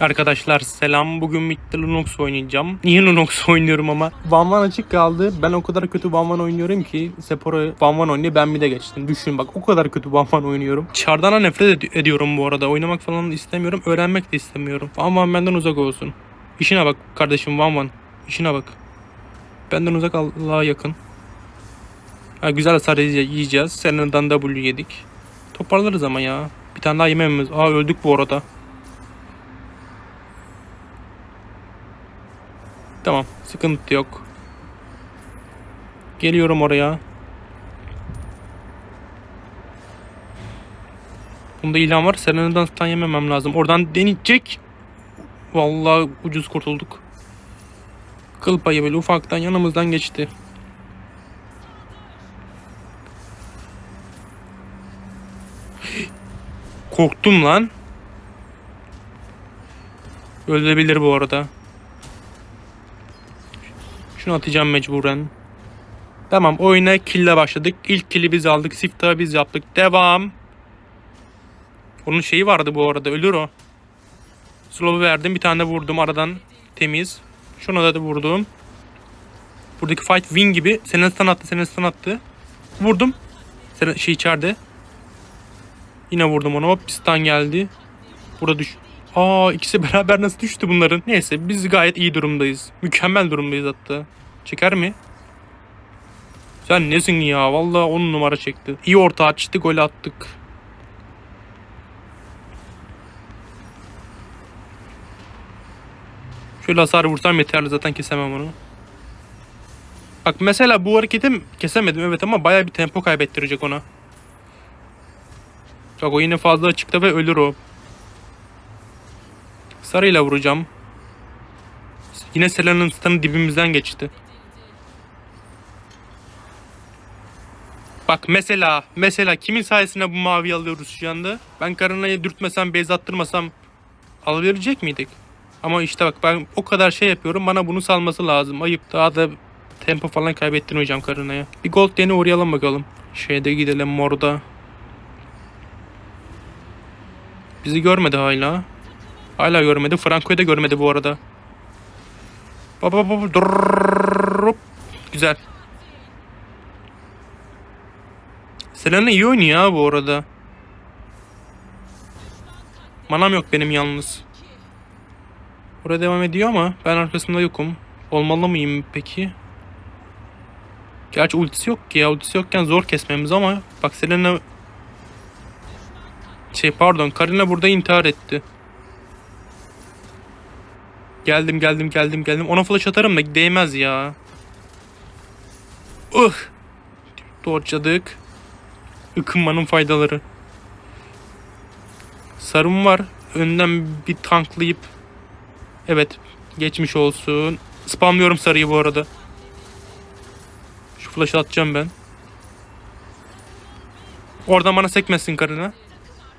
Arkadaşlar selam. Bugün Mitte Lunox oynayacağım. Niye Lunox oynuyorum ama? Van Van açık kaldı. Ben o kadar kötü Van Van oynuyorum ki Sephora Van Van oynuyor. Ben bir de geçtim. Düşün bak o kadar kötü Van Van oynuyorum. Çardana nefret ed- ediyorum bu arada. Oynamak falan istemiyorum. Öğrenmek de istemiyorum. Van Van benden uzak olsun. İşine bak kardeşim Van Van. İşine bak. Benden uzak Allah'a yakın. Ha, güzel hasar yiyeceğiz. Serena'dan W yedik. Toparlarız ama ya. Bir tane daha yememiz. Aa öldük bu arada. Tamam sıkıntı yok. Geliyorum oraya. Bunda ilan var. Serena'dan stun yememem lazım. Oradan deneyecek. Vallahi ucuz kurtulduk. Kıl payı böyle ufaktan yanımızdan geçti. Korktum lan. Ölebilir bu arada. Şunu atacağım mecburen. Tamam oyuna kille başladık. İlk kili biz aldık. Sifta biz yaptık. Devam. Onun şeyi vardı bu arada. Ölür o. Slow'u verdim. Bir tane vurdum aradan. Temiz. Şuna da, da vurdum. Buradaki fight win gibi. Senin stun attı. Senin stun attı. Vurdum. Şey içeride. Yine vurdum onu. Hop stun geldi. Burada düş Aa ikisi beraber nasıl düştü bunların? Neyse biz gayet iyi durumdayız. Mükemmel durumdayız hatta. Çeker mi? Sen nesin ya? Vallahi on numara çekti. İyi orta açtı, gol attık. Şöyle hasar vursam yeterli zaten kesemem onu. Bak mesela bu hareketim kesemedim evet ama baya bir tempo kaybettirecek ona. Bak o yine fazla açıkta ve ölür o. Sarıyla vuracağım. Yine Selena'nın stanı dibimizden geçti. Bak mesela mesela kimin sayesinde bu mavi alıyoruz şu anda? Ben Karana'yı dürtmesem, bez attırmasam alabilecek miydik? Ama işte bak ben o kadar şey yapıyorum bana bunu salması lazım. Ayıp daha da tempo falan kaybettirmeyeceğim Karana'ya. Bir gold deni uğrayalım bakalım. Şeyde gidelim morda. Bizi görmedi hala. Hala görmedi. Franco'yu da görmedi bu arada. Baba baba durup. Güzel. Selena iyi oynuyor ha bu arada. Manam yok benim yalnız. Oraya devam ediyor ama ben arkasında yokum. Olmalı mıyım peki? Gerçi ultisi yok ki ya. Ultisi yokken zor kesmemiz ama bak Selena şey pardon Karina burada intihar etti. Geldim geldim geldim geldim. Ona flash atarım da değmez ya. Ih. Dodge'ladık. Ikınmanın faydaları. Sarım var. Önden bir tanklayıp Evet. Geçmiş olsun. Spamlıyorum sarıyı bu arada. Şu flash'ı atacağım ben. Oradan bana sekmesin karına.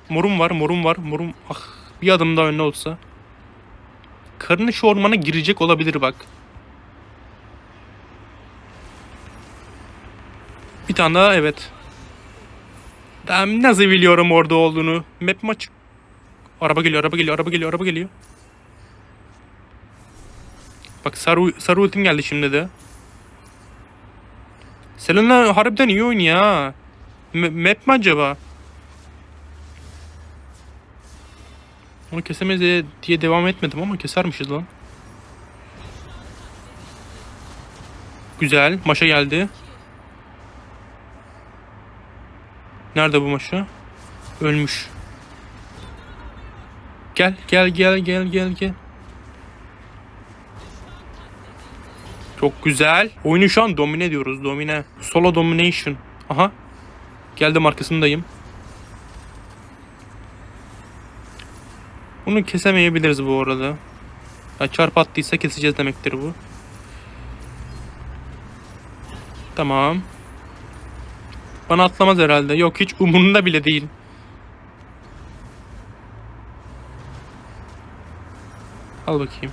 Morum var, morum var, morum. Ah, bir adım daha önüne olsa. Karını şu ormana girecek olabilir bak. Bir tane daha evet. Ben nasıl biliyorum orada olduğunu? Map mi açık? Araba geliyor, araba geliyor, araba geliyor, araba geliyor. Bak sarı, sarı ultim geldi şimdi de. Selena harbiden iyi oynuyor ha. Map mi acaba? Onu kesemeyiz diye- diye devam etmedim ama kesermişiz lan. Güzel. Maşa geldi. Nerede bu maşa? Ölmüş. Gel gel gel gel gel gel. Çok güzel. Oyunu şu an domine diyoruz. Domine. Solo domination. Aha. Geldim arkasındayım. Bunu kesemeyebiliriz bu arada. Ya çarp attıysa keseceğiz demektir bu. Tamam. Bana atlamaz herhalde. Yok hiç umurunda bile değil. Al bakayım.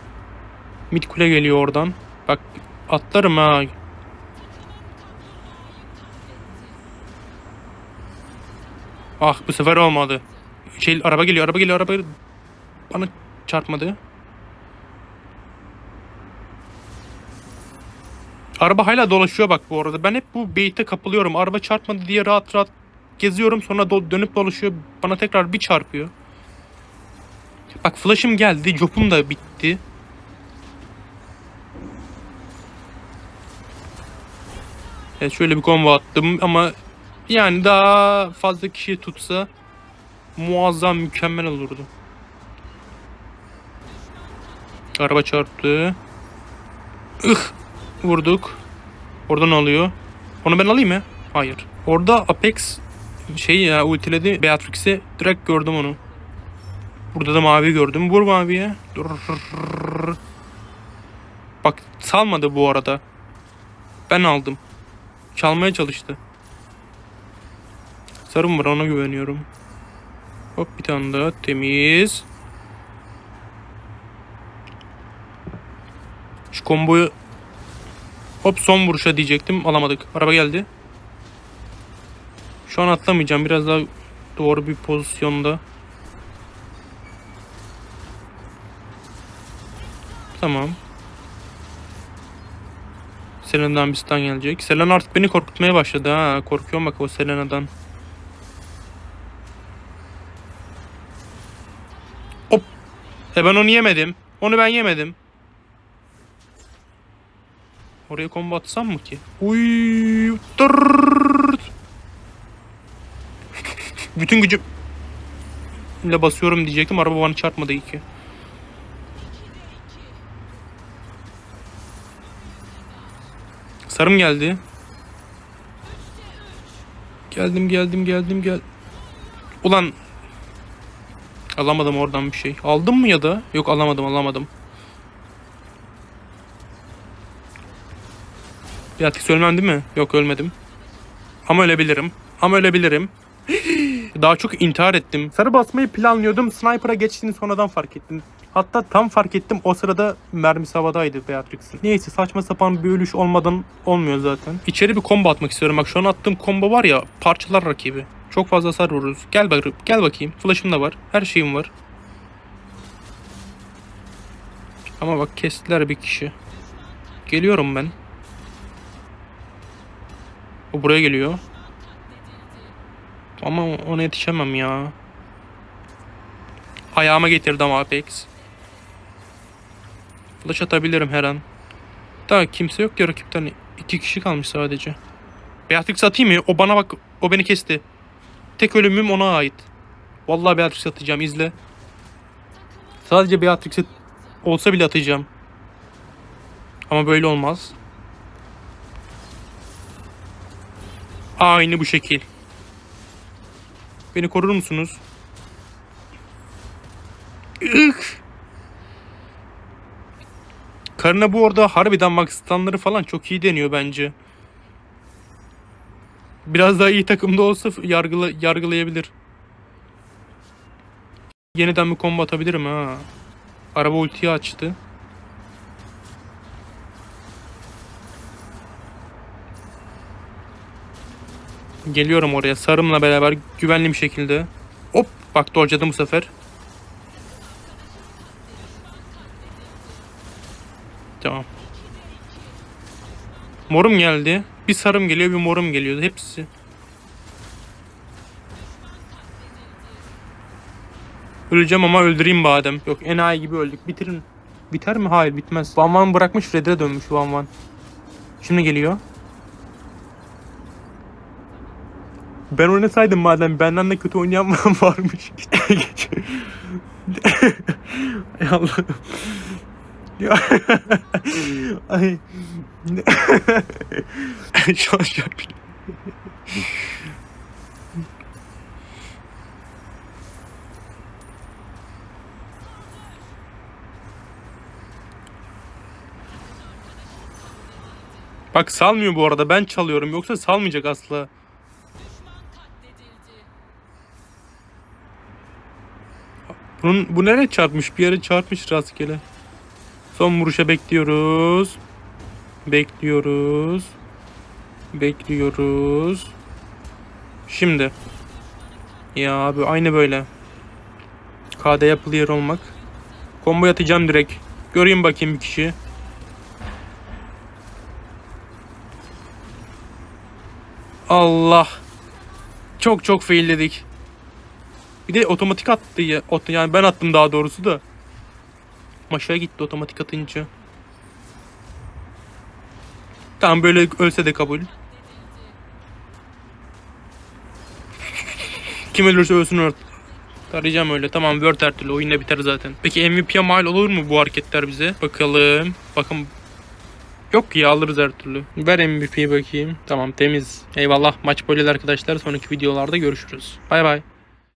Mid kule geliyor oradan. Bak atlarım ha. Ah bu sefer olmadı. Şey araba geliyor, araba geliyor, araba geliyor. Bana çarpmadı. Araba hala dolaşıyor bak bu arada. Ben hep bu beyte kapılıyorum. Araba çarpmadı diye rahat rahat geziyorum. Sonra do- dönüp dolaşıyor. Bana tekrar bir çarpıyor. Bak flash'ım geldi. Jop'um da bitti. Evet şöyle bir combo attım ama yani daha fazla kişi tutsa muazzam mükemmel olurdu. Araba çarptı. Ih vurduk. Orada ne oluyor? Onu ben alayım mı? Hayır. Orada Apex şey ya ultiledi Beatrix'i direkt gördüm onu. Burada da mavi gördüm. Vur maviye. Dur. Bak salmadı bu arada. Ben aldım. Çalmaya çalıştı. Sarım var ona güveniyorum. Hop bir tane daha temiz. Komboyu Hop son vuruşa diyecektim. Alamadık. Araba geldi. Şu an atlamayacağım. Biraz daha doğru bir pozisyonda. Tamam. Selena'dan bir stun gelecek. Selena artık beni korkutmaya başladı ha. Korkuyorum bak o Selena'dan. Hop. E ben onu yemedim. Onu ben yemedim. Oraya combo atsam mı ki? Uy. Bütün gücüm ile basıyorum diyecektim. Araba bana çarpmadı iyi ki. Sarım geldi. Geldim geldim geldim gel. Ulan alamadım oradan bir şey. Aldım mı ya da? Yok alamadım alamadım. Bir ölmem değil mi? Yok ölmedim. Ama ölebilirim. Ama ölebilirim. Daha çok intihar ettim. Sarı basmayı planlıyordum. Sniper'a geçtiğini sonradan fark ettim. Hatta tam fark ettim o sırada mermisi havadaydı Beatrix'in. Neyse saçma sapan bir ölüş olmadan olmuyor zaten. İçeri bir combo atmak istiyorum. Bak şu an attığım combo var ya parçalar rakibi. Çok fazla hasar vururuz. Gel bak gel bakayım. Flash'ım da var. Her şeyim var. Ama bak kestiler bir kişi. Geliyorum ben. O buraya geliyor. Ama ona yetişemem ya. Ayağıma getirdi ama Apex. Flash atabilirim her an. Daha kimse yok ya rakipten. iki kişi kalmış sadece. Beatrix atayım mı? O bana bak. O beni kesti. Tek ölümüm ona ait. Vallahi Beatrix atacağım izle. Sadece Beatrix'i olsa bile atacağım. Ama böyle olmaz. Aynı bu şekil. Beni korur musunuz? Ih. Karına bu arada harbiden bak stunları falan çok iyi deniyor bence. Biraz daha iyi takımda olsa yargıla, yargılayabilir. Yeniden bir combo atabilirim ha. Araba ultiyi açtı. Geliyorum oraya sarımla beraber güvenli bir şekilde. Hop bak dodge'ladım bu sefer. Tamam. Morum geldi. Bir sarım geliyor bir morum geliyordu. Hepsi. Öleceğim ama öldüreyim badem. Yok enayi gibi öldük. Bitirin. Biter mi? Hayır bitmez. Van Van bırakmış Red'e dönmüş Van Van. Şimdi geliyor. Ben oynasaydım madem benden de kötü oynayan varmış. Ay Allah'ım. Ay. Şu an an. Bak salmıyor bu arada ben çalıyorum yoksa salmayacak asla. Bunun, bu nereye çarpmış? Bir yere çarpmış rastgele. Son vuruşa bekliyoruz. Bekliyoruz. Bekliyoruz. Şimdi. Ya abi aynı böyle. KD'ye player olmak. Combo atacağım direkt. Göreyim bakayım bir kişi. Allah. Çok çok failledik. Bir de otomatik attı ya. Ot- Yani ben attım daha doğrusu da. Maşaya gitti otomatik atınca. Tamam böyle ölse de kabul. Kim ölürse ölsün artık. Arayacağım öyle. Tamam Word her türlü. Oyunda biter zaten. Peki MVP'ye mal olur mu bu hareketler bize? Bakalım. Bakın. Yok ya alırız her türlü. Ver MVP'yi bakayım. Tamam temiz. Eyvallah. Maç böyle arkadaşlar. Sonraki videolarda görüşürüz. Bay bay.